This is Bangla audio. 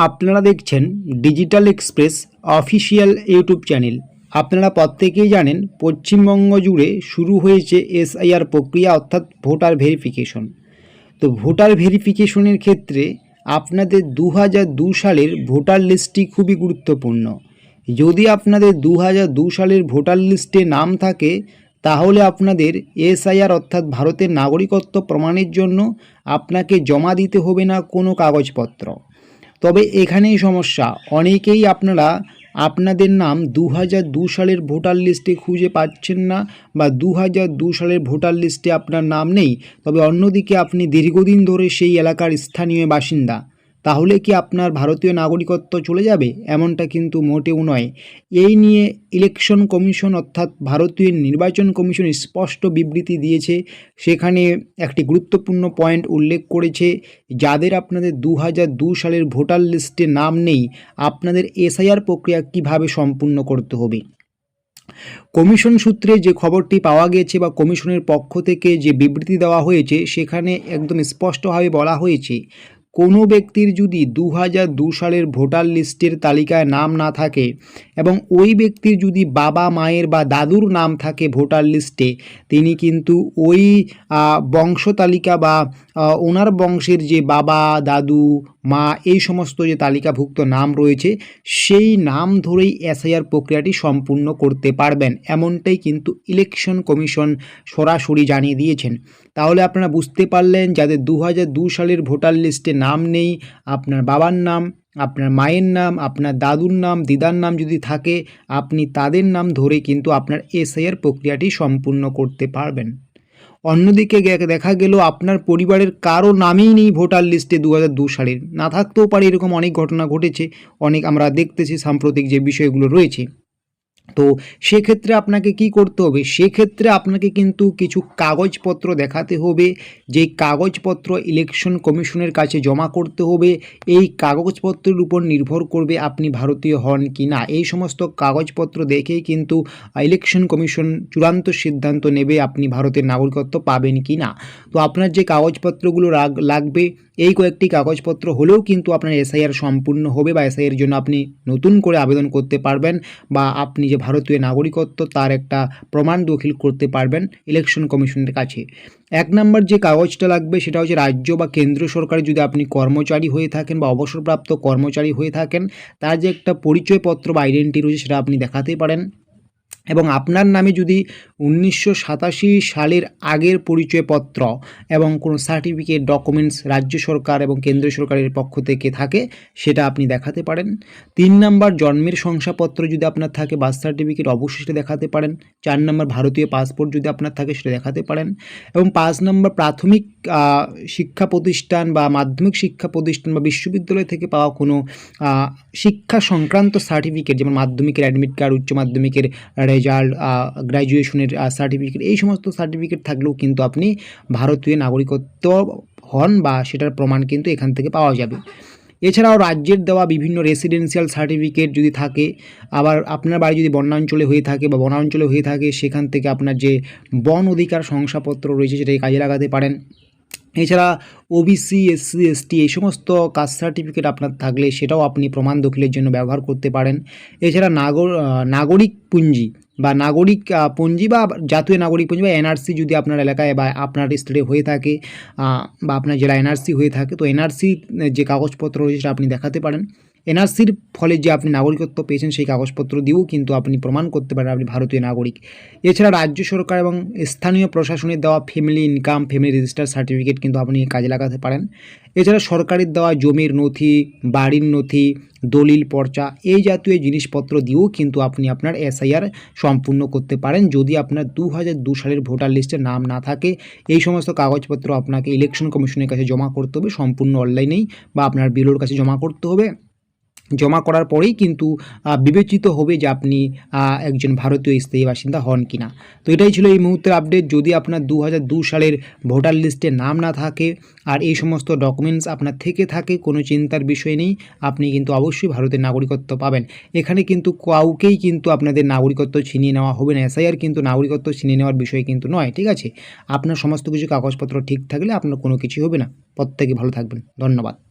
আপনারা দেখছেন digital express official YouTube channel আপনারা প্রত্যেকেই জানেন, পশ্চিমবঙ্গ জুড়ে শুরু হয়েছে এসআইআর প্রক্রিয়া, অর্থাৎ ভোটার ভেরিফিকেশন তো ভোটার ভেরিফিকেশনের ক্ষেত্রে আপনাদের দু সালের ভোটার লিস্টটি খুবই গুরুত্বপূর্ণ। যদি আপনাদের দু সালের ভোটার লিস্টে নাম থাকে, তাহলে আপনাদের এসআইআর অর্থাৎ ভারতের নাগরিকত্ব প্রমাণের জন্য আপনাকে জমা দিতে হবে না কোনো কাগজপত্র। তবে এখানেই সমস্যা। অনেকেই আপনারা আপনাদের নাম দু দু সালের ভোটার লিস্টে খুঁজে পাচ্ছেন না বা দু দু সালের ভোটার লিস্টে আপনার নাম নেই। তবে অন্যদিকে আপনি দীর্ঘদিন ধরে সেই এলাকার স্থানীয় বাসিন্দা। তাহলে কি আপনার ভারতীয় নাগরিকত্ব চলে যাবে? এমনটা কিন্তু মোটেও নয়। এই নিয়ে ইলেকশন কমিশন অর্থাৎ ভারতীয় নির্বাচন কমিশন স্পষ্ট বিবৃতি দিয়েছে। সেখানে একটি গুরুত্বপূর্ণ পয়েন্ট উল্লেখ করেছে, যাদের আপনাদের দু সালের ভোটার লিস্টে নাম নেই, আপনাদের এসআইআর প্রক্রিয়া কীভাবে সম্পূর্ণ করতে হবে? কমিশন সূত্রে যে খবরটি পাওয়া গেছে বা কমিশনের পক্ষ থেকে যে বিবৃতি দেওয়া হয়েছে, সেখানে একদম স্পষ্টভাবে বলা হয়েছে কোনো ব্যক্তির যদি দু হাজার দু সালের ভোটার লিস্টের তালিকায় নাম না থাকে এবং ওই ব্যক্তির যদি বাবা, মায়ের বা দাদুর নাম থাকে ভোটার লিস্টে, তিনি কিন্তু ওই বংশ তালিকা বা ওনার বংশের যে বাবা, দাদু, মা, এই সমস্ত যে তালিকাভুক্ত নাম রয়েছে, সেই নাম ধরেই এসআইআর প্রক্রিয়াটি সম্পূর্ণ করতে পারবেন। এমনটাই কিন্তু ইলেকশন কমিশন সরাসরি জানিয়ে দিয়েছেন। তাহলে আপনারা বুঝতে পারলেন, যাদের দু সালের ভোটার লিস্টে নাম নেই, আপনার বাবার নাম, আপনার মায়ের নাম, আপনার দাদুর নাম, দিদার নাম যদি থাকে, আপনি তাদের নাম ধরে কিন্তু আপনার এসআইআর প্রক্রিয়াটি সম্পূর্ণ করতে পারবেন। অন্যদিকে দেখা গেল আপনার পরিবারের কারও নামই নেই ভোটার লিস্টে দু হাজার দু সালের। না থাকতেও পারে এরকম অনেক ঘটনা ঘটেছে, অনেক আমরা দেখতেছি সাম্প্রতিক যে বিষয়গুলো রয়েছে। তো সেক্ষেত্রে আপনাকে কি করতে হবে? সেক্ষেত্রে আপনাকে কিন্তু কিছু কাগজপত্র দেখাতে হবে। যেই কাগজপত্র ইলেকশন কমিশনের কাছে জমা করতে হবে, এই কাগজপত্রের উপর নির্ভর করবে আপনি ভারতীয় হন কি না। এই সমস্ত কাগজপত্র দেখেই কিন্তু ইলেকশন কমিশন চূড়ান্ত সিদ্ধান্ত নেবে আপনি ভারতের নাগরিকত্ব পাবেন কি না। তো আপনার যে কাগজপত্রগুলো রাগ- লাগবে, এই কয়েকটি কাগজপত্র হলেও কিন্তু আপনার এসআইআর সম্পূর্ণ হবে বা এসআইয়ের জন্য আপনি নতুন করে আবেদন করতে পারবেন বা আপনি যে ভারতীয় নাগরিকত্ব তার একটা প্রমাণ দখিল করতে পারবেন ইলেকশন কমিশনের কাছে। এক নম্বর যে কাগজটা লাগবে সেটা হচ্ছে রাজ্য বা কেন্দ্র সরকারে যদি আপনি কর্মচারী হয়ে থাকেন বা অবসরপ্রাপ্ত কর্মচারী হয়ে থাকেন, তার যে একটা পরিচয়পত্র বা আইডেন্টি রয়েছে সেটা আপনি দেখাতে পারেন। এবং আপনার নামে যদি উনিশশো সাতাশি সালের আগের পরিচয়পত্র এবং কোনো সার্টিফিকেট ডকুমেন্টস রাজ্য সরকার এবং কেন্দ্র সরকারের পক্ষ থেকে থাকে, সেটা আপনি দেখাতে পারেন। তিন নম্বর জন্মের শংসাপত্র যদি আপনার থাকে বার্থ সার্টিফিকেট অবশ্যই সেটা দেখাতে পারেন। চার নম্বর ভারতীয় পাসপোর্ট যদি আপনার থাকে, সেটা দেখাতে পারেন। এবং পাঁচ নম্বর প্রাথমিক শিক্ষা প্রতিষ্ঠান বা মাধ্যমিক শিক্ষা প্রতিষ্ঠান বা বিশ্ববিদ্যালয় থেকে পাওয়া কোনো শিক্ষা সংক্রান্ত সার্টিফিকেট যেমন মাধ্যমিকের অ্যাডমিট কার্ড উচ্চ মাধ্যমিকের রেজাল্ট গ্র্যাজুয়েশনের সার্টিফিকেট এই সমস্ত সার্টিফিকেট থাকলেও কিন্তু আপনি ভারতীয় নাগরিকত্ব হন বা সেটার প্রমাণ কিন্তু এখান থেকে পাওয়া যাবে। এছাড়াও রাজ্যের দেওয়া বিভিন্ন রেসিডেন্সিয়াল সার্টিফিকেট যদি থাকে, আবার আপনার বাড়ি যদি বন্যাঞ্চলে হয়ে থাকে বা বনাঞ্চলে হয়ে থাকে, সেখান থেকে আপনার যে বন অধিকার শংসাপত্র রয়েছে সেটাকে কাজে লাগাতে পারেন। এছাড়া ওবিসি এসসি এসটি এই সমস্ত কাস্ট সার্টিফিকেট আপনার থাকলে সেটাও আপনি প্রমাণ দখিলের জন্য ব্যবহার করতে পারেন। এছাড়া নাগর নাগরিক পুঞ্জি বা নাগরিক পুঞ্জি বা জাতীয় নাগরিক পুঞ্জি বা এনআরসি যদি আপনার এলাকায় বা আপনার স্টেটে হয়ে থাকে বা আপনার জেলা এনআরসি হয়ে থাকে, তো এনআরসি যে কাগজপত্র রয়েছে সেটা আপনি দেখাতে পারেন। এনআরসির ফলে যে আপনি নাগরিকত্ব পেয়েছেন সেই কাগজপত্র দিয়েও কিন্তু আপনি প্রমাণ করতে পারেন আপনি ভারতীয় নাগরিক। এছাড়া রাজ্য সরকার এবং স্থানীয় প্রশাসনের দেওয়া family income family register certificate কিন্তু আপনি কাজে লাগাতে পারেন। এছাড়া সরকারের দেওয়া জমির নথি, বাড়ির নথি, দলিল পর্চা এই জাতীয় জিনিসপত্র দিয়েও কিন্তু আপনি আপনার এসআইআর সম্পূর্ণ করতে পারেন। যদি আপনার দু দু সালের ভোটার লিস্টে নাম না থাকে, এই সমস্ত কাগজপত্র আপনাকে ইলেকশন কমিশনের কাছে জমা করতে হবে। সম্পূর্ণ অনলাইনেই বা আপনার বিলোর কাছে জমা করতে হবে। জমা করার পরেই কিন্তু বিবেচিত হবে যে আপনি একজন ভারতীয় স্থায়ী বাসিন্দা হন কিনা। তো এটাই ছিল এই মুহূর্তের আপডেট যদি আপনার দু সালের ভোটার লিস্টে নাম না থাকে আর এই সমস্ত ডকুমেন্টস আপনার থেকে থাকে, কোনো চিন্তার বিষয় নেই। আপনি কিন্তু অবশ্যই ভারতের নাগরিকত্ব পাবেন। এখানে কিন্তু কাউকেই কিন্তু আপনাদের নাগরিকত্ব ছিনিয়ে নেওয়া হবে না। এসআইআর কিন্তু নাগরিকত্ব ছিনিয়ে নেওয়ার বিষয় কিন্তু নয়, ঠিক আছে? আপনার সমস্ত কিছু কাগজপত্র ঠিক থাকলে আপনার কোনো কিছু হবে না। প্রত্যেকে ভালো থাকবেন। ধন্যবাদ।